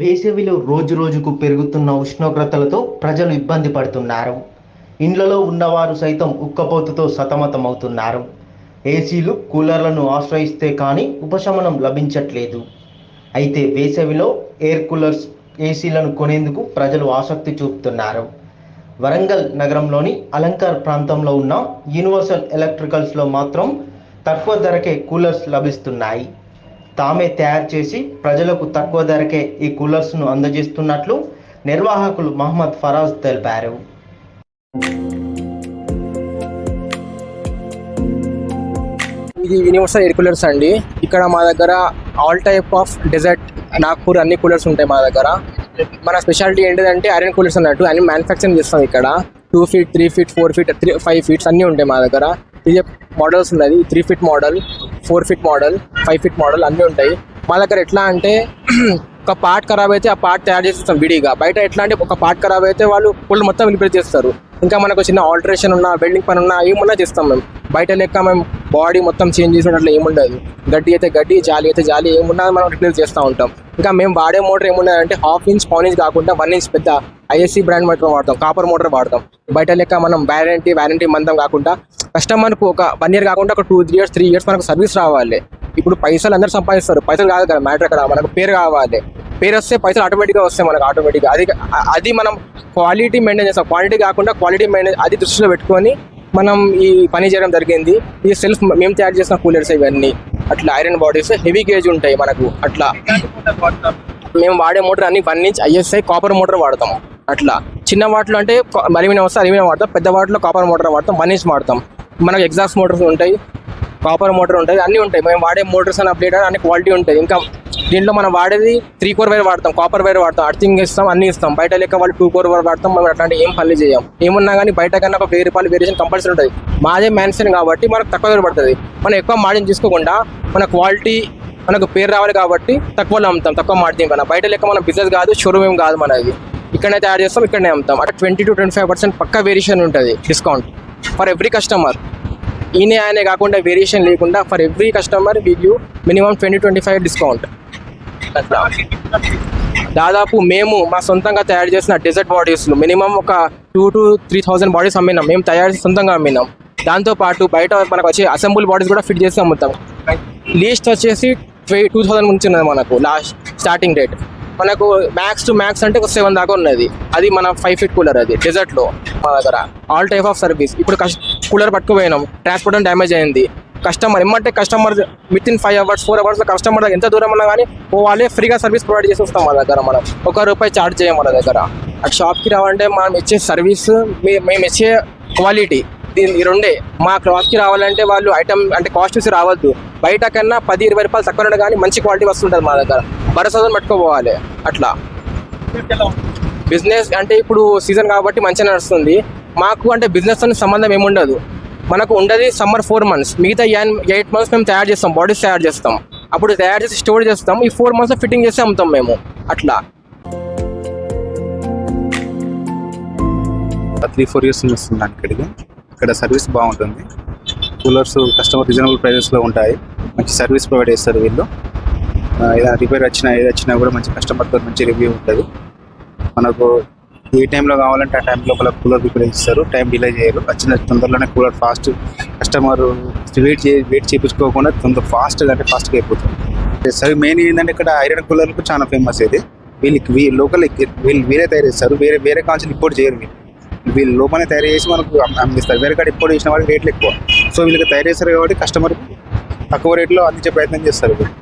వేసవిలో రోజు రోజుకు పెరుగుతున్న ఉష్ణోగ్రతలతో ప్రజలు ఇబ్బంది పడుతున్నారు. ఇండ్లలో ఉన్నవారు సైతం ఉక్కపోతుతో సతమతమవుతున్నారు. ఏసీలు కూలర్లను ఆశ్రయిస్తే కానీ ఉపశమనం లభించట్లేదు. అయితే వేసవిలో ఎయిర్ కూలర్స్ ఏసీలను కొనేందుకు ప్రజలు ఆసక్తి చూపుతున్నారు. వరంగల్ నగరంలోని అలంకార్ ప్రాంతంలో ఉన్న యూనివర్సల్ ఎలక్ట్రికల్స్లో మాత్రం తక్కువ ధరకే కూలర్స్ లభిస్తున్నాయి. తామే తయారు చేసి ప్రజలకు తక్కువ ధరకే ఈ కూలర్స్ను అందజేస్తున్నట్లు నిర్వాహకులు మహమ్మద్ ఫరాజ్ తెలిపారు. ఇది యూనివర్సల్ ఎయిర్ కూలర్స్ అండి. ఇక్కడ మా దగ్గర all type of desert Nagpur అన్ని కూలర్స్ ఉంటాయి మా దగ్గర. మన స్పెషాలిటీ ఏంటిదంటే ఐరన్ కూలర్స్ అన్నట్టు అన్ని మ్యానుఫ్యాక్చరింగ్ చేస్తాం ఇక్కడ. Two feet three feet four feet three five feets అన్నీ ఉంటాయి మా దగ్గర. ఇది మోడల్స్ ఉన్నది three feet model four feet model five feet model అన్నీ ఉంటాయి. మా దగ్గర ఎట్లా అంటే ఒక పార్ట్ ఖరాబ్ అయితే ఆ పార్ట్ తయారు చేస్తాం విడిగా. బయట ఎట్లా అంటే ఒక పార్ట్ ఖరాబ్ అయితే వాళ్ళు ఫుల్ మొత్తం రిపేర్ చేస్తారు. ఇంకా మనకు చిన్న ఆల్టరేషన్ ఉన్నా వెల్డింగ్ పని ఉన్నా ఏమున్నా చేస్తాం మేము. బయట లెక్క మేము బాడీ మొత్తం చేంజ్ చేసినట్లు ఏముండదు. గడ్డి అయితే గడ్డి జాలి అయితే జాలి ఏమున్నా మనం రిపేర్ చేస్తూ ఉంటాం. ఇంకా మేము వాడే మోటార్ ఏమున్నదంటే హాఫ్ ఇంచ్ పాన్ ఇంచ్ కాకుండా వన్ ఇంచ్ పెద్ద ఐఎస్సీ బ్రాండ్ మోటార్ వాడతాం కాపర్ మోటార్ వాడతాం. బయట లెక్క మనం వ్యారంటీ వ్యారంటీ మందం కాకుండా కస్టమర్కు ఒక వన్ ఇయర్ కాకుండా ఒక two three years three years మనకు సర్వీస్ రావాలి. ఇప్పుడు పైసలు అందరూ సంపాదిస్తారు. పైసలు కాదు కదా మ్యాటర్ అక్కడ. మనకు పేరు కావాలి. పేరు వస్తే పైసలు ఆటోమేటిక్గా వస్తాయి మనకు ఆటోమేటిక్గా అది అది మనం క్వాలిటీ మెయింటైన్ చేస్తాం. క్వాలిటీ కాకుండా క్వాలిటీ మెయింటైన్ అది దృష్టిలో పెట్టుకొని మనం ఈ పని చేయడం జరిగింది. ఈ సెల్ఫ్ మేము తయారు చేసిన కూలర్స్ ఇవన్నీ. అట్లా ఐరన్ బాడీస్ హెవీ గేజ్ ఉంటాయి మనకు. అట్లా. మేము వాడే మోటార్ అన్ని one inch ISI copper motor వాడతాం అట్లా. చిన్న వాటిలో అంటే అల్యూమినియం వస్తే అల్యూమినియం వాడతాం. పెద్ద వాటిలో కాపర్ మోటార్ వాడతాం మనీస్ వాడతాం. మనకు ఎగ్జాస్ట్ మోటార్స్ ఉంటాయి కాపర్ మోటార్ ఉంటుంది అన్నీ ఉంటాయి. మేము వాడే మోటార్స్ అని అప్డేట్ అన్ని క్వాలిటీ ఉంటాయి. ఇంకా దీంట్లో మనం వాడేది త్రీ కోర్ వైర్ వాడతాం కాపర్ వైర్ వాడతాం అర్థింగ్ ఇస్తాం అన్ని ఇస్తాం బయట లెక్క వాళ్ళు టూ కోర్ వైర్ వాడతాం మనం అట్లాంటి ఏం పనులు చేయం ఏమున్నా కానీ బయట కన్నా ఒక వెయ్యి రూపాయలు వేరియేషన్ కంపల్సరీ ఉంటుంది. మాదే మ్యాన్సన్ కాబట్టి మనకు తక్కువ వేరు పడుతుంది. మనం ఎక్కువ మార్జిన్ తీసుకోకుండా మన క్వాలిటీ మనకు పేరు రావాలి కాబట్టి తక్కువలో అమ్ముతాం తక్కువ మార్జిన్ పైన బయట లెక్క మన బిజినెస్ కాదు షోరూమ్ ఏం కాదు మనది. ఇక్కడనే తయారు చేస్తాం ఇక్కడనే అమ్ముతాం. అట్లా twenty to twenty five percent పక్క వేరియేషన్ ఉంటుంది డిస్కౌంట్ ఫర్ ఎవ్రీ కస్టమర్ ఈయన ఆయనే కాకుండా వేరియేషన్ లేకుండా for every customer we give minimum twenty twenty five discount దాదాపు మేము మా సొంతంగా తయారు చేసిన డెజర్ట్ బాడీస్లు మినిమం ఒక two to three thousand bodies అమ్మినాం. మేము తయారు చేసి సొంతంగా అమ్మినాం. దాంతో పాటు బయట మనకు వచ్చే అసెంబుల్ బాడీస్ కూడా ఫిట్ చేసి అమ్ముతాం. లీస్ట్ వచ్చేసి టూ థౌసండ్ నుంచి ఉన్నది మనకు లాస్ట్ స్టార్టింగ్ రేట్ మనకు మ్యాక్స్ టు మ్యాక్స్ అంటే ఒక సెవెన్ దాకా ఉన్నది. అది మన ఫైవ్ ఫీట్ కూలర్ అది డెజర్ట్లో మా దగ్గర. ఆల్ టైప్ ఆఫ్ సర్వీస్ ఇప్పుడు కూలర్ పట్టుకుపోయినాం. ట్రాన్స్పోర్ట్ డ్యామేజ్ అయింది. కస్టమర్ ఏమంటే customer within five hours four hours customer ఎంత దూరం ఉన్నా కానీ వాళ్ళే ఫ్రీగా సర్వీస్ ప్రొవైడ్ చేసి వస్తాం మా దగ్గర మనం. ఒక రూపాయి చార్జ్ చేయం మన దగ్గర. అటు షాప్కి రావాలంటే మనం ఇచ్చే సర్వీస్ మేము ఇచ్చే క్వాలిటీ దీని ఈ రెండే. మా క్లాత్కి రావాలంటే వాళ్ళు ఐటమ్ అంటే కాస్ట్ చూసి రావద్దు. బయట కన్నా పది ఇరవై రూపాయలు తక్కువ కానీ మంచి క్వాలిటీ వస్తుంటుంది మా దగ్గర. భరోసాతో పట్టుకోపోవాలి. అట్లా. బిజినెస్ అంటే ఇప్పుడు సీజన్ కాబట్టి మంచిగా నడుస్తుంది. మాకు అంటే బిజినెస్తో సంబంధం ఏముండదు. మనకు ఉండదు సమ్మర్ ఫోర్ మంత్స్. మిగతా ఎయిట్ మంత్స్ మేము తయారు చేస్తాం బాడీస్ తయారు చేస్తాం. అప్పుడు తయారు చేసి స్టోర్ చేస్తాం. ఈ ఫోర్ మంత్స్ ఫిట్టింగ్ చేసి అమ్ముతాం మేము. అట్లా. త్రీ ఫోర్ ఇయర్స్ నుంచి వస్తున్నాను ఇక్కడికి. ఇక్కడ సర్వీస్ బాగుంటుంది. కూలర్స్ కస్టమర్ రీజనబుల్ ప్రైజెస్లో ఉంటాయి. మంచి సర్వీస్ ప్రొవైడ్ చేస్తారు వీళ్ళు. ఏదైనా రిపేర్ వచ్చినా ఏది వచ్చినా కూడా మంచి కస్టమర్తో మంచి రివ్యూ ఉంటుంది. మనకు ఏ టైంలో కావాలంటే ఆ టైం లోపల కూలర్ రిపేర్ ఇస్తారు టైం డిలే చేయరు. వచ్చిన తొందరలోనే కూలర్ ఫాస్ట్ కస్టమర్ వెయిట్ చే వెయిట్ చేయించుకోకుండా తొందర ఫాస్ట్గా అంటే ఫాస్ట్గా అయిపోతుంది. సరే మెయిన్ ఏంటంటే ఇక్కడ ఐరన్ కూలర్లకు చాలా ఫేమస్ ఇది. వీళ్ళకి వీ లోకల్ వీళ్ళు వేరే తయారు చేస్తారు. వేరే వేరే కాన్సెప్ట్ ఇంపోర్ట్ చేయరు వీళ్ళు. వీళ్ళు లోపలనే తయారు చేసి మనకు అందిస్తారు. వేరే కాడ ఇంపోర్ట్ చేసిన వాళ్ళకి రేట్లు ఎక్కువ. సో వీళ్ళకి తయారు చేస్తారు కాబట్టి కస్టమర్ తక్కువ రేట్లో అందించే ప్రయత్నం చేస్తారు వీళ్ళు.